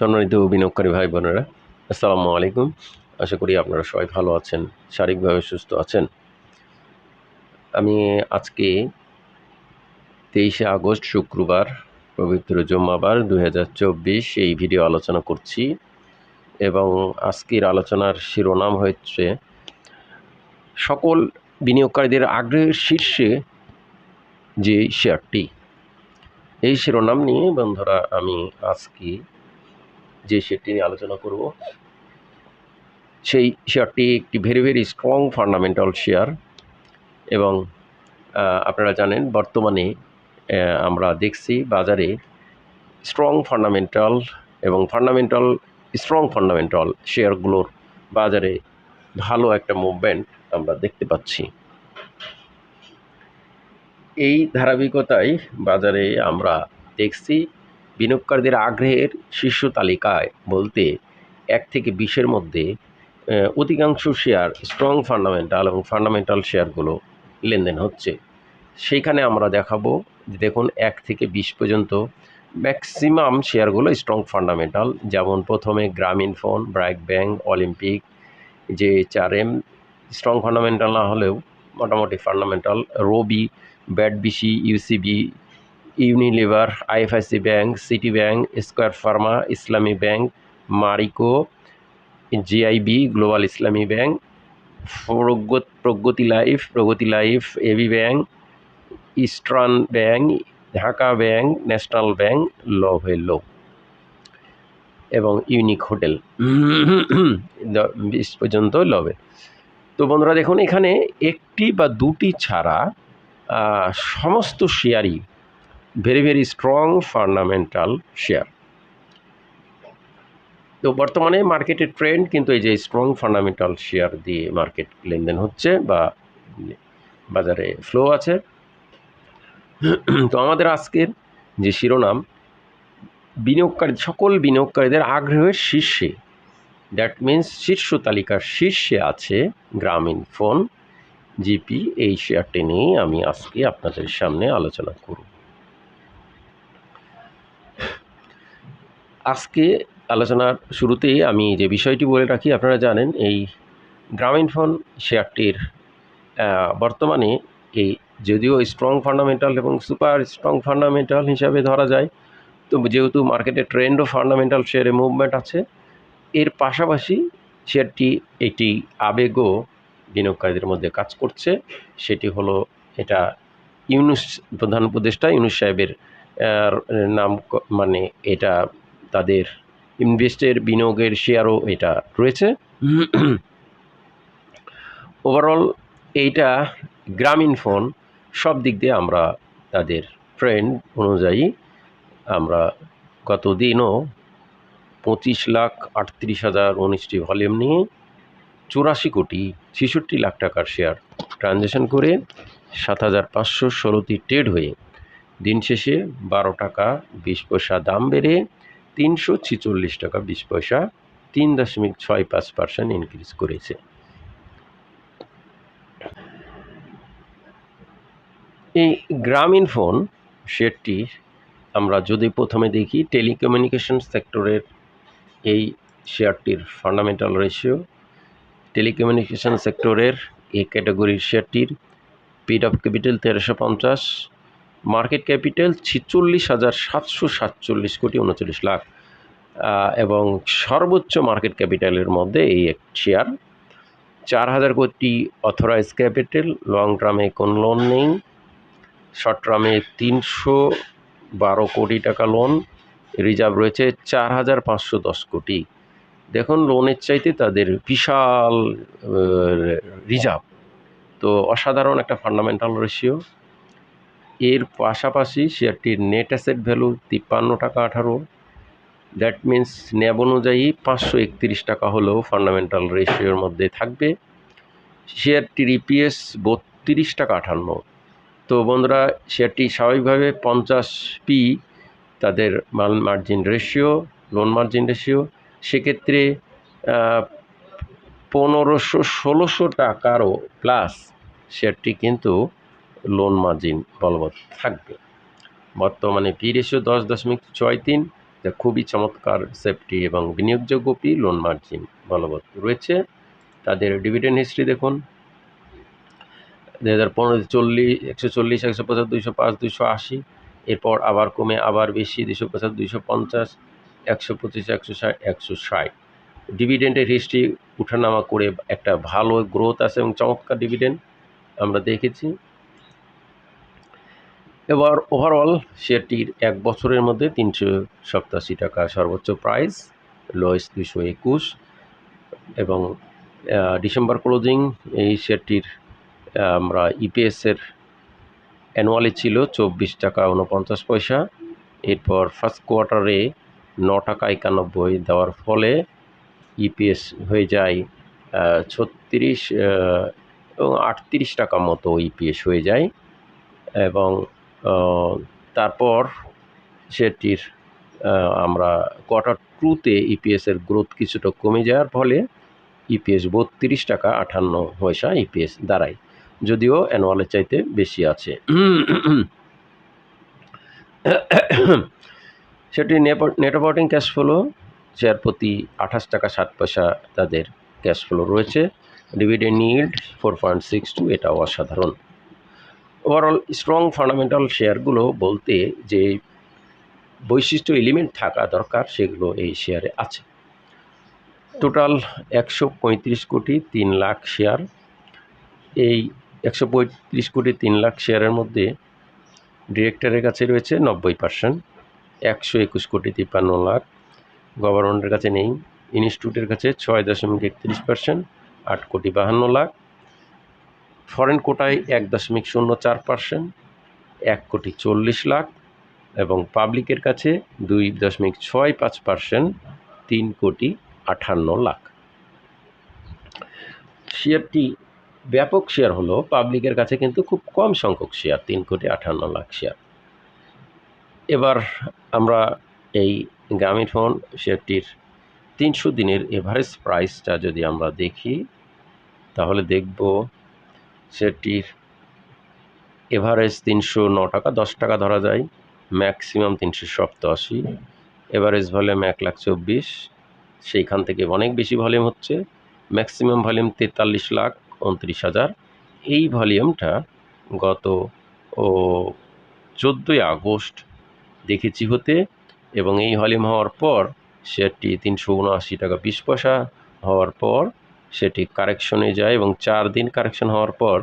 সম্মানিত বিনিয়োগকারী ভাই বোনেরা আসসালামু আলাইকুম। আশা করি আপনারা সবাই ভালো আছেন, শারীরিকভাবে সুস্থ আছেন। আমি আজকে তেইশে আগস্ট শুক্রবার, পবিত্র জুম্মাবার দু এই ভিডিও আলোচনা করছি এবং আজকের আলোচনার শিরোনাম হচ্ছে, সকল বিনিয়োগকারীদের আগ্রহের শীর্ষে যে শেয়ারটি। এই শিরোনাম নিয়ে বন্ধুরা, আমি আজকে যে শেয়ারটি নিয়ে আলোচনা করব, সেই শেয়ারটি একটি very very strong fundamental share এবং আপনারা জানেন বর্তমানে আমরা দেখছি বাজারে স্ট্রং ফান্ডামেন্টাল এবং ফান্ডামেন্টাল স্ট্রং ফান্ডামেন্টাল শেয়ারগুলোর বাজারে ভালো একটা মুভমেন্ট আমরা দেখতে পাচ্ছি। এই ধারাবাহিকতায় বাজারে আমরা দেখছি বিনিয়োগকারীদের আগ্রহের শীর্ষ তালিকায় বলতে এক থেকে বিশের মধ্যে অধিকাংশ শেয়ার স্ট্রং ফান্ডামেন্টাল এবং ফান্ডামেন্টাল শেয়ারগুলো লেনদেন হচ্ছে। সেইখানে আমরা দেখাবো যে দেখুন এক থেকে বিশ পর্যন্ত ম্যাক্সিমাম শেয়ারগুলো স্ট্রং ফান্ডামেন্টাল যেমন প্রথমে গ্রামীণ ফোন, ব্র্যাক ব্যাংক, অলিম্পিক, যে চার এম স্ট্রং ফান্ডামেন্টাল না হলেও মোটামুটি fundamental Robi, BAT BC, UCB Unilever IFIC Bank City Bank Square Pharma Islami Bank Marico GIB Global Islami Bank প্রগত Life Progoti Life AB Bank Eastern Bank Dhaka Bank National Bank Lovello এবং Unique hotel বিশ পর্যন্ত লবে তো বন্ধুরা দেখুন, এখানে একটি বা দুটি ছাড়া সমস্ত শেয়ারই very very strong fundamental share তো বর্তমানে মার্কেটের ট্রেন্ড কিন্তু এই যে স্ট্রং ফান্ডামেন্টাল শেয়ার দিয়ে মার্কেট লেনদেন হচ্ছে বা বাজারে ফ্লো আছে। তো আমাদের আজকের যে শিরোনাম, বিনিয়োগকারী, সকল বিনিয়োগকারীদের আগ্রহের শীর্ষে দ্যাট মিন্স শীর্ষ তালিকার শীর্ষে আছে গ্রামীণ ফোন, জিপি, এই শেয়ারটি নিয়ে আমি আজকে আপনাদের সামনে আলোচনা করব। আজকে আলোচনার শুরুতেই আমি যে বিষয়টি বলে রাখি, আপনারা জানেন এই গ্রামীণ ফোন শেয়ারটির বর্তমানে এই যদিও স্ট্রং ফান্ডামেন্টাল এবং সুপার স্ট্রং ফান্ডামেন্টাল হিসাবে ধরা যায় তো যেহেতু মার্কেটে ট্রেন্ড ও ফান্ডামেন্টাল শেয়ারে মুভমেন্ট আছে, এর পাশাপাশি শেয়ারটি একটি আবেগও বিনিয়োগকারীদের মধ্যে কাজ করছে, সেটি হলো এটা ইউনুস, প্রধান উপদেষ্টা ইউনুস সাহেবের নাম মানে এটা তাদের ইনভেস্টের বিনিয়োগের শেয়ারও এটা রয়েছে। ওভারঅল এইটা গ্রামীণ ফোন, সব দিক দিয়ে আমরা তাদের ট্রেন্ড অনুযায়ী আমরা গত দিনও পঁচিশ লাখ আটত্রিশ হাজার উনিশটি ভলিউম নিয়ে চুরাশি কোটি ছেষট্টি লাখ টাকার শেয়ার ট্রানজ্যাকশন করে সাত হাজার পাঁচশো ষোলোটি ট্রেড হয়ে দিন শেষে বারো টাকা বিশ পয়সা দাম বেড়ে তিনশো ছিচল্লিশ টাকা বিশ পয়সা, তিন দশমিক ছয় পাঁচ পার্সেন্ট ইনক্রিজ করেছে। এই গ্রামীণ ফোন শেয়ারটি আমরা যদি প্রথমে দেখি, টেলিকমিউনিকেশন সেক্টরের এই শেয়ারটির ফান্ডামেন্টাল রেশিও টেলিকমিউনিকেশন সেক্টরের এই ক্যাটাগরির শেয়ারটির পিড অফ ক্যাপিটাল তেরোশো পঞ্চাশ মার্কেট ক্যাপিটাল ছিচল্লিশ হাজার সাতশো সাতচল্লিশ কোটি উনচল্লিশ লাখ এবং সর্বোচ্চ মার্কেট ক্যাপিটালের মধ্যে এই এক শেয়ার চার হাজার কোটি অথরাইজ ক্যাপিটাল লং টার্মে কোন লোন নেই শর্ট টার্মে তিনশো বারো কোটি টাকা লোন রিজার্ভ রয়েছে চার হাজার পাঁচশো দশ কোটি। দেখুন লোনের চাইতে তাদের বিশাল রিজার্ভ তো অসাধারণ একটা ফান্ডামেন্টাল রেশিও এর পাশাপাশি শেয়ারটির নেট অ্যাসেট ভ্যালু তিপ্পান্ন টাকা আঠারো। দ্যাট মিন্স ন্যাব অনুযায়ী পাঁচশো একত্রিশ টাকা হলেও ফান্ডামেন্টাল রেশিওর মধ্যে থাকবে। শেয়ারটির ইপিএস বত্রিশ টাকা আঠান্ন। তো বন্ধুরা, শেয়ারটি স্বাভাবিকভাবে পঞ্চাশ পি তাদের মাল margin ratio loan margin ratio সেক্ষেত্রে পনেরোশো ষোলোশো টাকারও প্লাস শেয়ারটি কিন্তু লোন মার্জিন বলবৎ থাকবে। বর্তমানে পি রেশিও দশ দশমিক ছয় তিন, যা খুবই চমৎকার সেফটি এবং বিনিয়োগযোগ্য পি লোন মার্জিন বলবৎ রয়েছে। তাদের ডিভিডেন্ড হিস্ট্রি দেখুন। দু হাজার পনেরো চল্লিশ, একশো চল্লিশ, একশো পঁচাত্তর, দুইশো পাঁচ, দুইশো আশি, এরপর আবার কমে, আবার বেশি দুশো পঁচাত্তর, দুইশো পঞ্চাশ, একশো পঁচিশ, একশো ষাট একশো ষাট। ডিভিডেন্ডের হিস্ট্রি উঠানামা করে একটা ভালো গ্রোথ আছে এবং চমৎকার ডিভিডেন্ড আমরা দেখেছি। এবার ওভারঅল শেয়ারটির এক বছরের মধ্যে তিনশো সপ্তাশি টাকা সর্বোচ্চ প্রাইস লোয়েস্ট দুশো একুশ। এবং ডিসেম্বর ক্লোজিং এই শেয়ারটির আমরা ইপিএসের অ্যানুয়ালি ছিল চব্বিশ টাকা উনপঞ্চাশ পয়সা। এরপর ফার্স্ট কোয়ার্টারে ন টাকা একানব্বই দেওয়ার ফলে ইপিএস হয়ে যায় ছত্রিশ এবং আটত্রিশ টাকা মতো ইপিএস হয়ে যায়। এবং তারপর সেটির আমরা কোয়ার্টার টুতে ইপিএসের গ্রোথ কিছুটা কমে যাওয়ার ফলে ইপিএস বত্রিশ টাকা আটান্ন পয়সা ইপিএস দাঁড়ায়। যদিও অ্যানুয়ালের চাইতে বেশি আছে। সেটি net operating cash flow share প্রতি আঠাশ টাকা ষাট পয়সা তাদের ক্যাশ ফ্লো রয়েছে। ডিভিডেন্ড নিড ফোর পয়েন্ট সিক্স টু এটাও অসাধারণ। ওভারঅল স্ট্রং ফান্ডামেন্টাল শেয়ারগুলো বলতে যে বৈশিষ্ট্য এলিমেন্ট থাকা দরকার, সেগুলো এই শেয়ারে আছে। টোটাল একশো পঁয়ত্রিশ কোটি তিন লাখ শেয়ার এই একশো পঁয়ত্রিশ কোটি তিন লাখ শেয়ারের মধ্যে ডিরেক্টরের কাছে রয়েছে নব্বই পার্সেন্ট একশো একুশ কোটি তিপ্পান্ন লাখ। গভর্নমেন্টের কাছে নেই ইনস্টিটিউটের কাছে ছয় দশমিক একত্রিশ পার্সেন্ট আট কোটি বাহান্ন লাখ। ফরেন কোটায় এক দশমিক শূন্য চার পার্সেন্ট, এক কোটি চল্লিশ লাখ এবং পাবলিকের কাছে দুই দশমিক ছয় পাঁচ পার্সেন্ট, তিন কোটি আটান্ন লাখ। শেয়ারটি ব্যাপক শেয়ার হলো, পাবলিকের কাছে কিন্তু খুব কম সংখ্যক শেয়ার, তিন কোটি আটান্ন লাখ শেয়ার। এবার আমরা এই গ্রামীণ ফোন শেয়ারটির তিনশো দিনের এভারেজ প্রাইসটা যদি আমরা দেখি, তাহলে দেখব শেয়ারটির এভারেজ তিনশো ন টাকা, দশ টাকা ধরা যায়। ম্যাক্সিমাম তিনশো সপ্তাশি। এভারেজ ভলিউম এক লাখ চব্বিশ। সেইখান থেকে অনেক বেশি ভলিউম হচ্ছে। ম্যাক্সিমাম ভলিউম তেতাল্লিশ লাখ উনত্রিশ হাজার। এই ভলিউমটা গত, ও, চোদ্দোই আগস্ট দেখেছি হতে এবং এই ভলিউম হওয়ার পর শেয়ারটি তিনশো উনআশি টাকা বিশ পয়সা হওয়ার পর সেটি কারেকশনে যায় এবং চার দিন কারেকশন হওয়ার পর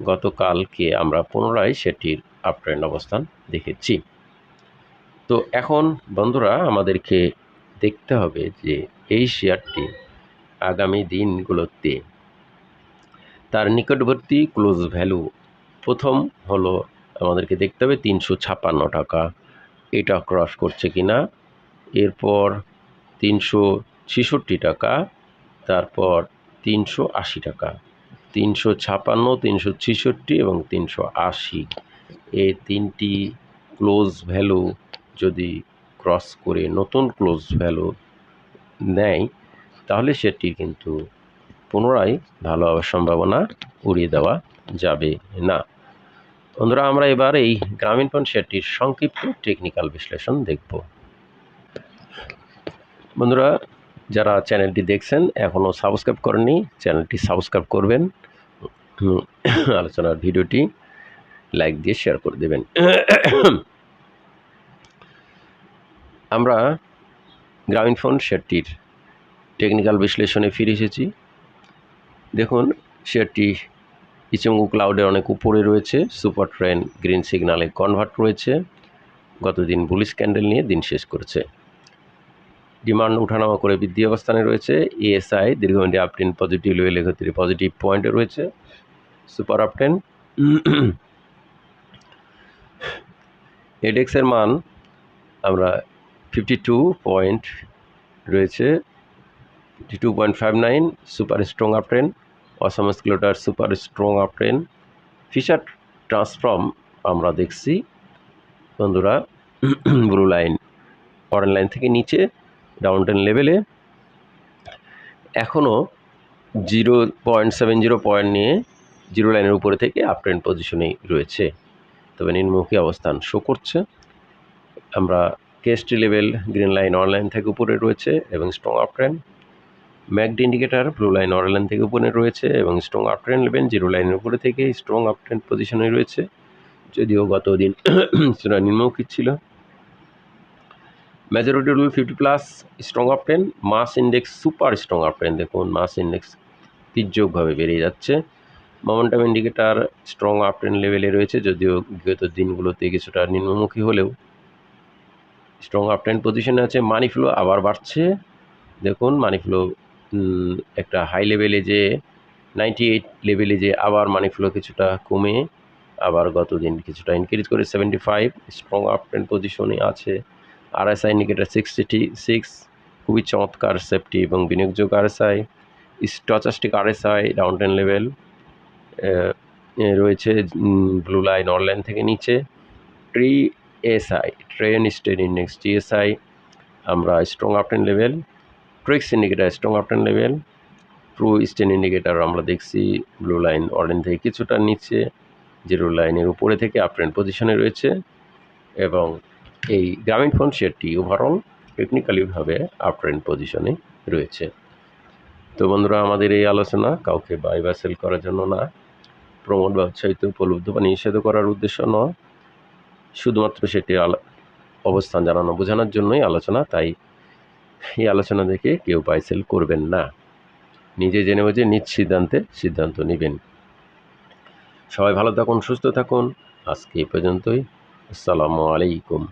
গতকালকে আমরা পুনরায় সেটির আপট্রেন্ড অবস্থান দেখেছি। তো এখন বন্ধুরা, আমাদেরকে দেখতে হবে যে এই শেয়ারটি আগামী দিনগুলোতে তার নিকটবর্তী ক্লোজ ভ্যালু প্রথম হলো আমাদেরকে দেখতে হবে তিনশো ছাপ্পান্ন টাকা। এটা ক্রস করছে কি না এরপর তিনশো ছেষট্টি টাকা, তারপর তিনশো আশি টাকা। তিনশো ছাপান্ন, তিনশো ছেষট্টি এবং তিনশো আশি। এ তিনটি ক্লোজ ভ্যালু যদি ক্রস করে নতুন ক্লোজ ভ্যালু নেয়, তাহলে সেটি কিন্তু পুনরায় ভালো হওয়ার সম্ভাবনা উড়িয়ে দেওয়া যাবে না। বন্ধুরা, আমরা এবার এই গ্রামীণ ফোন শেয়ারটির সংক্ষিপ্ত টেকনিক্যাল বিশ্লেষণ দেখব। বন্ধুরা যারা চ্যানেলটি দেখছেন, এখনও সাবস্ক্রাইব করেননি, চ্যানেলটি সাবস্ক্রাইব করবেন। আলোচনার ভিডিওটি লাইক দিয়ে শেয়ার করে দেবেন। আমরা গ্রামীণ ফোন শেয়ারটির টেকনিক্যাল বিশ্লেষণে ফিরে এসেছি। দেখুন, শেয়ারটি ইচেমু ক্লাউডের অনেক উপরে রয়েছে, সুপার ট্রেন, গ্রিন সিগনালে কনভার্ট রয়েছে, গতদিন বুলিশ ক্যান্ডেল নিয়ে দিন শেষ করেছে। ডিমান্ড উঠানামা করে বৃদ্ধি অবস্থানে রয়েছে। এএসআই দীর্ঘমেয়াদী আপটেন পজিটিভ লেভেল একত্রিশ পজিটিভ পয়েন্টে রয়েছে। সুপার আপটেন এডেক্সের মান আমরা ফিফটি টু পয়েন্ট রয়েছে। Fifty two point five nine super strong uptrend অসম স্কেলোটার super strong uptrend fisher transform আমরা দেখছি। বন্ধুরা ব্লু লাইন অরেন লাইন থেকে নিচে। ডাউন টেন লেভেলে এখনও zero point seven zero point নিয়ে জিরো লাইনের উপরে থেকে আপ ট্রেন্ড পজিশনেই রয়েছে। তবে নিম্নমুখী অবস্থান শো করছে। আমরা KST level green line online থেকে উপরে রয়েছে এবং strong up trend MACD indicator blue line online থেকে উপরে রয়েছে এবং strong up trend level zero লাইনের উপরে থেকে স্ট্রং আপ ট্রেন্ড পজিশনে রয়েছে। যদিও গত দিন সেটা নিম্নমুখী ছিল। Majority rule fifty plus strong up trend mass index super strong up trend দেখুন মাস ইন্ডেক্স তির্যকভাবে বেড়ে যাচ্ছে। Momentum indicator strong up trend লেভেলে রয়েছে, যদিও বিগত দিনগুলোতে কিছুটা নিম্নমুখী হলেও। স্ট্রং আপ ট্রেন্ড পজিশনে আছে মানি ফ্লো আবার বাড়ছে। দেখুন মানি ফ্লো একটা হাই লেভেলে যে নাইনটি এইট লেভেলে যে আবার মানি ফ্লো কিছুটা কমে। আবার গত দিন কিছুটা ইনক্রিজ করে seventy five strong up trend পজিশনে আছে। আরএসআই ইন্ডিকেটার সিক্সটি সিক্স খুবই চমৎকার সেফটি এবং বিনিয়োগযোগ্য RSI stochastic RSI down ten level রয়েছে ব্লু লাইন অনলাইন থেকে নিচে ট্রি এসআই ট্রেন স্টেন ইন্ডেক্স টিএসআই আমরা strong uptrend level trix indicator strong uptrend level true strength indicator আমরা দেখছি ব্লু লাইন অরেঞ্জ থেকে কিছুটা নিচে জিরো লাইনের উপরে থেকে আপট্রেন্ড পজিশনে রয়েছে, এবং এই গ্রামীণ ফোন শেয়ারটি ওভারঅল টেকনিক্যালিভাবে আপট্রেন্ড পজিশনে রয়েছে। তো বন্ধুরা, আমাদের এই আলোচনা কাউকে বাই বা সেল করার জন্য না প্রমোট বা উৎসাহিত, উপলব্ধ বা নিষেধ করার উদ্দেশ্য নয়। শুধুমাত্র সেটি অবস্থান জানানো, বোঝানোর জন্যই আলোচনা, তাই এই আলোচনা দেখে কেউ বাই সেল করবেন না। নিজে জেনে বুঝে নিজ সিদ্ধান্তে সিদ্ধান্ত নেবেন। সবাই ভালো থাকুন, সুস্থ থাকুন। আজকে এই পর্যন্তই। আসসালামু আলাইকুম।